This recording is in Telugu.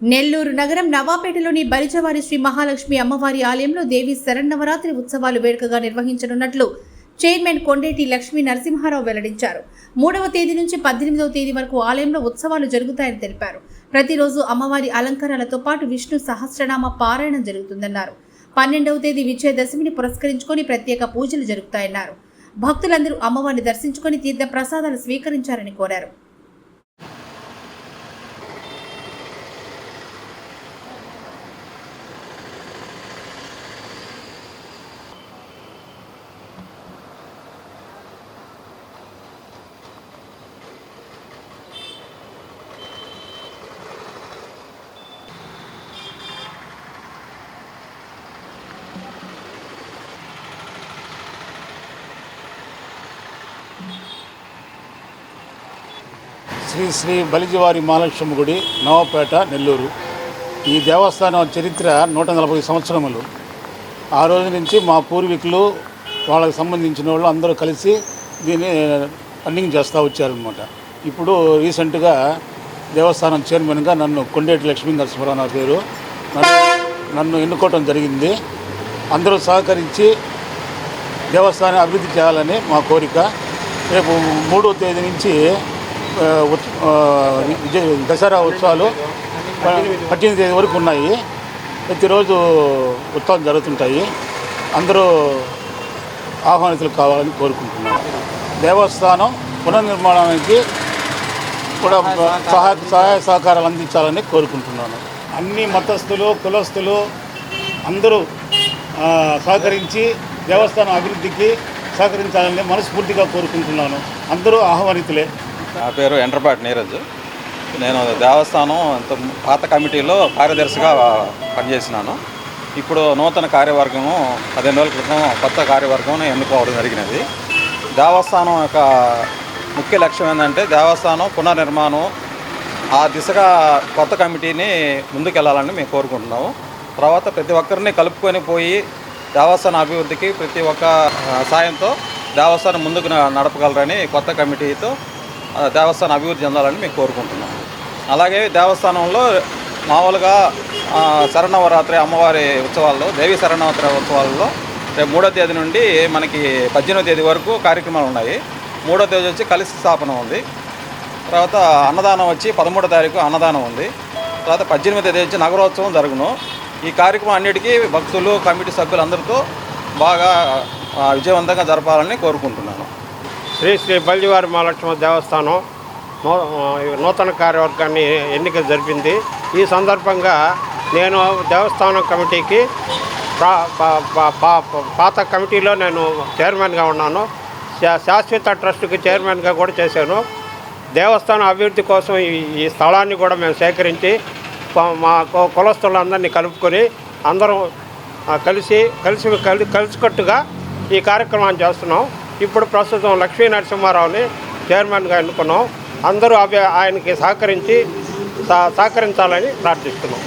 నెల్లూరు నగరం నవాపేటలోని బలిజవారి శ్రీ మహాలక్ష్మి అమ్మవారి ఆలయంలో దేవి శరన్నవరాత్రి ఉత్సవాలు వేడుకగా నిర్వహించనున్నట్లు చైర్మన్ కొండేటి లక్ష్మీ నరసింహారావు వెల్లడించారు. మూడవ తేదీ నుంచి పద్దెనిమిదవ తేదీ వరకు ఆలయంలో ఉత్సవాలు జరుగుతాయని తెలిపారు. ప్రతిరోజు అమ్మవారి అలంకారాలతో పాటు విష్ణు సహస్రనామ పారాయణం జరుగుతుందన్నారు. పన్నెండవ తేదీ విజయదశమిని పురస్కరించుకొని ప్రత్యేక పూజలు జరుగుతాయన్నారు భక్తులందరూ అమ్మవారిని దర్శించుకొని తీర్థ ప్రసాదాలు స్వీకరించారని కోరారు. శ్రీ శ్రీ బలిజివారి మహాలక్ష్మి గుడి నవపేట నెల్లూరు. ఈ దేవస్థానం చరిత్ర నూట నలభై సంవత్సరములు. ఆ రోజు నుంచి మా పూర్వీకులు వాళ్ళకి సంబంధించిన వాళ్ళు అందరూ కలిసి దీన్ని రన్నింగ్ చేస్తూ వచ్చారనమాట ఇప్పుడు రీసెంట్గా దేవస్థానం చైర్మన్గా నన్ను కొండేటి లక్ష్మీ నరసింహరావు నా పేరు. నన్ను నన్ను ఎన్నుకోవటం జరిగింది. అందరూ సహకరించి దేవస్థానం అభివృద్ధి చేయాలని మా కోరిక. రేపు మూడో తేదీ నుంచి దసరా ఉత్సవాలు పద్దెనిమిది తేదీ వరకు ఉన్నాయి. ప్రతిరోజు ఉత్సవాలు జరుగుతుంటాయి. అందరూ ఆహ్వానితులు కావాలని కోరుకుంటున్నాను దేవస్థానం పునర్నిర్మాణానికి కూడా సహాయ సహాయ సహకారాలు అందించాలని కోరుకుంటున్నాను. అన్ని మతస్థులు కులస్తులు అందరూ సహకరించి దేవస్థానం అభివృద్ధికి సహకరించాలని మనస్ఫూర్తిగా కోరుకుంటున్నాను. అందరూ ఆహ్వానితులే. నా పేరు ఎండ్రపాటి నీరజ్. నేను దేవస్థానం ఇంత పాత కమిటీలో కార్యదర్శిగా పనిచేసినాను. ఇప్పుడు నూతన కార్యవర్గము పదిహేను రోజుల క్రితం కొత్త కార్యవర్గం ఎన్నుకోవడం జరిగినది. దేవస్థానం యొక్క ముఖ్య లక్ష్యం ఏంటంటే దేవస్థానం పునర్నిర్మాణం ఆ దిశగా కొత్త కమిటీని ముందుకెళ్ళాలని మేము కోరుకుంటున్నాము. తర్వాత ప్రతి ఒక్కరిని కలుపుకొని పోయి దేవస్థాన అభివృద్ధికి ప్రతి ఒక్క సాయంతో దేవస్థానం ముందుకు న- నడపగలరని కొత్త కమిటీతో దేవస్థానం అభివృద్ధి చెందాలని మేము కోరుకుంటున్నాం. అలాగే దేవస్థానంలో మామూలుగా శరణవరాత్రి అమ్మవారి ఉత్సవాల్లో దేవి శరణవరాత్రి ఉత్సవాల్లో రేపు మూడో తేదీ నుండి మనకి పద్దెనిమిదో తేదీ వరకు కార్యక్రమాలు ఉన్నాయి. మూడో తేదీ వచ్చి కలిసి స్థాపన ఉంది. తర్వాత అన్నదానం వచ్చి పదమూడో తారీఖు అన్నదానం ఉంది. తర్వాత పద్దెనిమిది తేదీ వచ్చి నగరోత్సవం జరుగును. ఈ కార్యక్రమం అన్నిటికీ భక్తులు కమిటీ సభ్యులందరితో బాగా విజయవంతంగా జరపాలని కోరుకుంటున్నాను. శ్రీ శ్రీ బల్లివారి మహాలక్ష్మి దేవస్థానం నూతన కార్యవర్గాన్ని ఎన్నిక జరిపింది. ఈ సందర్భంగా నేను దేవస్థానం కమిటీకి పాత కమిటీలో నేను చైర్మన్గా ఉన్నాను. శా- శాశ్వత ట్రస్ట్కి చైర్మన్గా కూడా చేశాను. దేవస్థానం అభివృద్ధి కోసం ఈ స్థలాన్ని కూడా మేము సేకరించి మా కు- కులస్తులందరినీ కలుపుకొని అందరం కలిసి కలిసి కలిసికట్టుగా ఈ కార్యక్రమాన్ని చేస్తున్నాం. ఇప్పుడు ప్రస్తుతం లక్ష్మీ నరసింహారావుని చైర్మన్గా ఎన్నుకున్నాం. అందరూ అభి ఆయనకి సహకరించి సహ- సహకరించాలని ప్రార్థిస్తున్నాం.